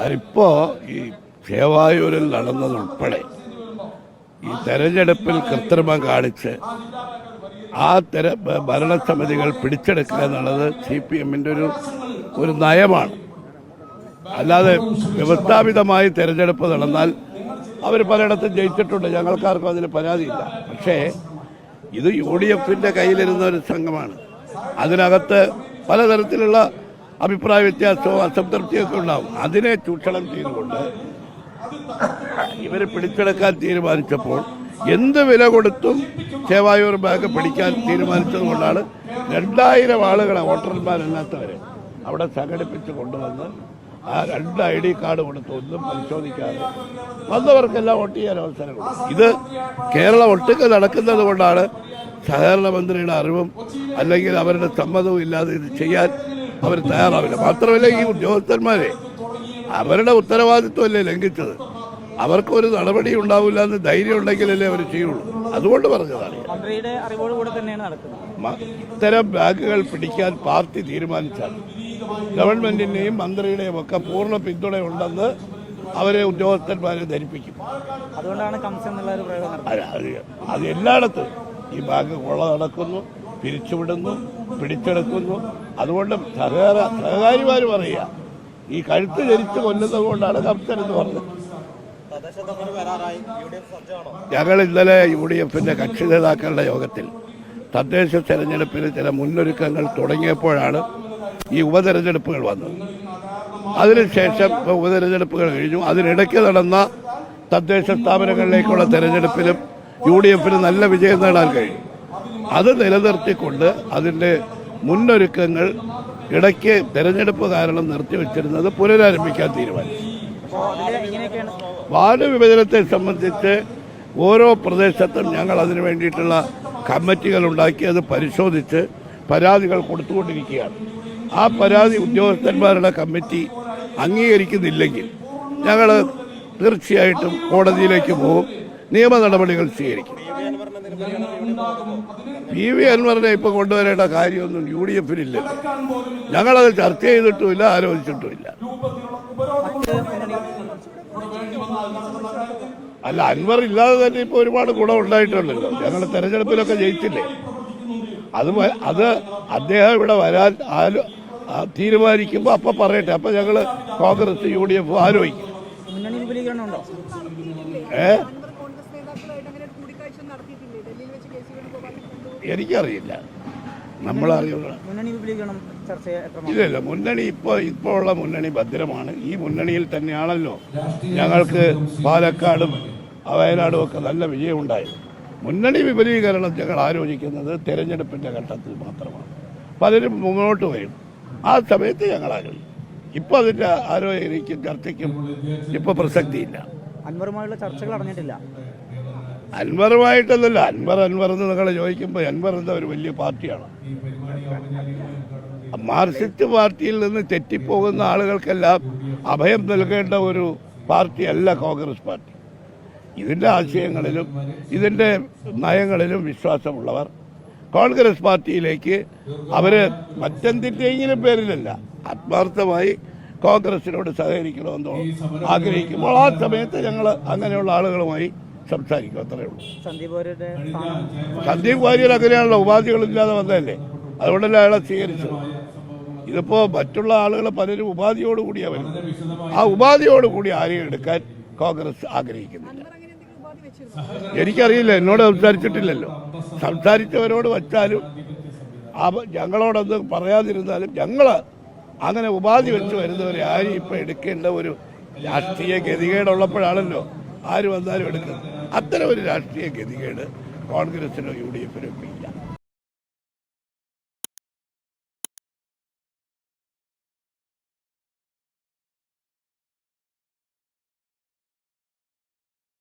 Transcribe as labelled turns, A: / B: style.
A: അതിപ്പോ ഈ ചേവായൂരിൽ നടന്നതുൾപ്പെടെ ഈ തെരഞ്ഞെടുപ്പിൽ കൃത്രിമം കാണിച്ച് ആ തെര ഭരണസമിതികൾ പിടിച്ചെടുക്കുക എന്നുള്ളത് സി പി എമ്മിന്റെ ഒരു ഒരു നയമാണ്. അല്ലാതെ വ്യവസ്ഥാപിതമായി തെരഞ്ഞെടുപ്പ് നടന്നാൽ അവർ പലയിടത്തും ജയിച്ചിട്ടുണ്ട്. ഞങ്ങൾക്കാർക്കും അതിന് പരാതിയില്ല. പക്ഷേ ഇത് യു ഡി എഫിന്റെ കയ്യിലിരുന്ന ഒരു സംഘമാണ്. അതിനകത്ത് പലതരത്തിലുള്ള അഭിപ്രായ വ്യത്യാസവും അസംതൃപ്തിയൊക്കെ ഉണ്ടാവും. അതിനെ ചൂഷണം ചെയ്തുകൊണ്ട് ഇവരെ പിടിച്ചെടുക്കാൻ തീരുമാനിച്ചപ്പോൾ എന്ത് വില കൊടുത്തും സേവായൂർ ബാങ്ക് പിടിക്കാൻ തീരുമാനിച്ചതുകൊണ്ടാണ് രണ്ടായിരം ആളുകളെ വോട്ടർമാരല്ലാത്തവരെ അവിടെ സംഘടിപ്പിച്ച് കൊണ്ടുവന്ന് ആ രണ്ട് ഐ ഡി കാർഡ് കൊടുത്ത് ഒന്നും പരിശോധിക്കാതെ വന്നവർക്കെല്ലാം വോട്ട് ചെയ്യാൻ അവസരം കൊടുക്കും ഇത് കേരളം ഒട്ടുക്കെ നടക്കുന്നത് കൊണ്ടാണ് സഹകരണ മന്ത്രിയുടെ അറിവും അല്ലെങ്കിൽ അവരുടെ സമ്മതവും ഇല്ലാതെ ഇത് ചെയ്യാൻ അവർ തയ്യാറാവില്ല. മാത്രമല്ല ഈ ഉദ്യോഗസ്ഥന്മാരെ അവരുടെ ഉത്തരവാദിത്വമല്ലേ ലംഘിച്ചത്? അവർക്കൊരു നടപടി ഉണ്ടാവില്ല എന്ന് ധൈര്യം ഉണ്ടെങ്കിലല്ലേ അവർ ചെയ്യുള്ളൂ. അതുകൊണ്ട് പറഞ്ഞതാണ് ഇത്തരം ബാഗുകൾ പിടിക്കാൻ പാർട്ടി തീരുമാനിച്ചാൽ ഗവൺമെന്റിന്റെയും മന്ത്രിയുടെയും ഒക്കെ പൂർണ പിന്തുണയുണ്ടെന്ന് അവരെ ഉദ്യോഗസ്ഥന്മാരെ ധരിപ്പിക്കും.
B: അതുകൊണ്ടാണ്
A: അത് എല്ലായിടത്തും ഈ ബാഗ് കൊള്ള നടക്കുന്നു പിരിച്ചുവിടുന്നു പിടിച്ചെടുക്കുന്നു. അതുകൊണ്ട് സഹകാര സഹകാരിമാർ പറയുക ഈ കഴുത്ത് ധരിച്ച് കൊല്ലുന്നത് കൊണ്ടാണ് കപ്സൻ എന്ന് പറഞ്ഞത്. ഞങ്ങൾ ഇന്നലെ യു ഡി എഫിന്റെ കക്ഷി നേതാക്കളുടെ യോഗത്തിൽ തദ്ദേശ തെരഞ്ഞെടുപ്പിന് ചില മുന്നൊരുക്കങ്ങൾ തുടങ്ങിയപ്പോഴാണ് ഈ ഉപതെരഞ്ഞെടുപ്പുകൾ വന്നത്. അതിനുശേഷം ഉപതെരഞ്ഞെടുപ്പുകൾ കഴിഞ്ഞു. അതിനിടയ്ക്ക് നടന്ന തദ്ദേശ സ്ഥാപനങ്ങളിലേക്കുള്ള തെരഞ്ഞെടുപ്പിലും യു ഡി എഫിന് നല്ല വിജയം നേടാൻ കഴിഞ്ഞു. അത് നിലനിർത്തിക്കൊണ്ട് അതിന്റെ മുന്നൊരുക്കങ്ങൾ ഇടയ്ക്ക് തെരഞ്ഞെടുപ്പ് കാരണം നിർത്തിവെച്ചിരുന്നത് പുനരാരംഭിക്കാൻ തീരുമാനിച്ചു. വാർഡ് വിഭജനത്തെ സംബന്ധിച്ച് ഓരോ പ്രദേശത്തും ഞങ്ങൾ അതിനു വേണ്ടിയിട്ടുള്ള കമ്മിറ്റികൾ ഉണ്ടാക്കി അത് പരിശോധിച്ച് പരാതികൾ കൊടുത്തുകൊണ്ടിരിക്കുകയാണ്. ആ പരാതി ഉദ്യോഗസ്ഥന്മാരുടെ കമ്മിറ്റി അംഗീകരിക്കുന്നില്ലെങ്കിൽ ഞങ്ങൾ തീർച്ചയായിട്ടും കോടതിയിലേക്ക് പോകും നിയമ നടപടികൾ സ്വീകരിക്കും. പി വി അൻവറിനെ ഇപ്പൊ കൊണ്ടുവരേണ്ട കാര്യമൊന്നും യു ഡി എഫിനില്ല ഞങ്ങളത് ചർച്ച ചെയ്തിട്ടുമില്ല ആലോചിച്ചിട്ടുമില്ല. അല്ല അൻവർ ഇല്ലാതെ തന്നെ ഇപ്പൊ ഒരുപാട് ഗുണം ഉണ്ടായിട്ടുണ്ടല്ലോ. ഞങ്ങൾ തെരഞ്ഞെടുപ്പിലൊക്കെ ജയിച്ചില്ലേ? അത് അത് അദ്ദേഹം ഇവിടെ വരാൻ ആലോ ആ തീരുമാനിക്കുമ്പോൾ അപ്പൊ പറയട്ടെ. അപ്പൊ ഞങ്ങൾ കോൺഗ്രസ് യു ഡി എഫ് ആലോചിക്കും ഏ
C: കോൺഗ്രസ് നേതാക്കളായിട്ട് അങ്ങനെ ഒരു കൂടിക്കാഴ്ച നടത്തിയിട്ടില്ലേ ഡൽഹിയിൽ വെച്ച് കെ സി വേണുഗോപാൽ കണ്ടു
A: എനിക്കറിയില്ല. നമ്മളറിയുള്ള
B: ചെയ്യാൻ
A: ഇല്ലല്ല മുന്നണി ഇപ്പോൾ ഇപ്പോൾ ഉള്ള മുന്നണി ഭദ്രമാണ്. ഈ മുന്നണിയിൽ തന്നെയാണല്ലോ ഞങ്ങൾക്ക് പാലക്കാടും വയനാടും ഒക്കെ നല്ല വിജയം വിജയമുണ്ടായത്. മുന്നണി വിപുലീകരണം ഞങ്ങൾ ആലോചിക്കുന്നത് തെരഞ്ഞെടുപ്പിന്റെ ഘട്ടത്തിൽ മാത്രമാണ്. പലരും മുന്നോട്ട് വരും. ആ സമയത്ത് ഞങ്ങൾ ആലോചിക്കും. ഇപ്പൊ അതിന്റെ ആലോചനയ്ക്കും ചർച്ചയ്ക്കും ഇപ്പൊ പ്രസക്തിയില്ല.
B: അൻവറുമായുള്ള ചർച്ചകൾ നടന്നിട്ടില്ല
A: അൻവറുമായിട്ടല്ലല്ലോ അൻവർ അൻവർ എന്ന് നിങ്ങൾ ചോദിക്കുമ്പോൾ അൻവർ എന്താ ഒരു വലിയ പാർട്ടിയാണ്. മാർക്സിസ്റ്റ് പാർട്ടിയിൽ നിന്ന് തെറ്റിപ്പോകുന്ന ആളുകൾക്കെല്ലാം അഭയം നൽകേണ്ട ഒരു പാർട്ടിയല്ല കോൺഗ്രസ് പാർട്ടി. ഇതിന്റെ ആശയങ്ങളിലും ഇതിന്റെ നയങ്ങളിലും വിശ്വാസമുള്ളവർ. കോൺഗ്രസ് പാർട്ടിയിലേക്ക് അവർ മറ്റെന്തിന്റെയെങ്കിലും പേരിലല്ല ആത്മാർത്ഥമായി കോൺഗ്രസിനോട് സഹകരിക്കണമെന്നോ ആഗ്രഹിക്കുമ്പോൾ ആ സമയത്ത് ഞങ്ങൾ അങ്ങനെയുള്ള ആളുകളുമായി സംസാരിക്കും അത്രയേ ഉള്ളൂ.
B: സന്ദീപ്
A: വാര്യർ അങ്ങനെയാണല്ലോ ഉപാധികളില്ലാതെ വന്നതല്ലേ? അതുകൊണ്ടല്ലേ അയാളെ സ്വീകരിച്ചത്. ഇതിപ്പോ മറ്റുള്ള ആളുകൾ പലരും ഉപാധിയോടുകൂടിയാ വരുന്നത് ആ ഉപാധിയോടുകൂടി ആരെയും എടുക്കാൻ കോൺഗ്രസ് ആഗ്രഹിക്കുന്നില്ല. എനിക്കറിയില്ല എന്നോട് സംസാരിച്ചിട്ടില്ലല്ലോ. സംസാരിച്ചവരോട് വച്ചാലും ഞങ്ങളോടൊന്ന് പറയാതിരുന്നാലും ഞങ്ങൾ അങ്ങനെ ഉപാധി വെച്ച് വരുന്നവരെ ആരും ഇപ്പൊ എടുക്കേണ്ട ഒരു രാഷ്ട്രീയ ഗതികേടുള്ളപ്പോഴാണല്ലോ ആര് വന്നാലും എടുക്കുന്നത്. അത്തരം ഒരു രാഷ്ട്രീയ ഗതികേട് കോൺഗ്രസിനോ യു ഡി എഫിനോ ഇല്ല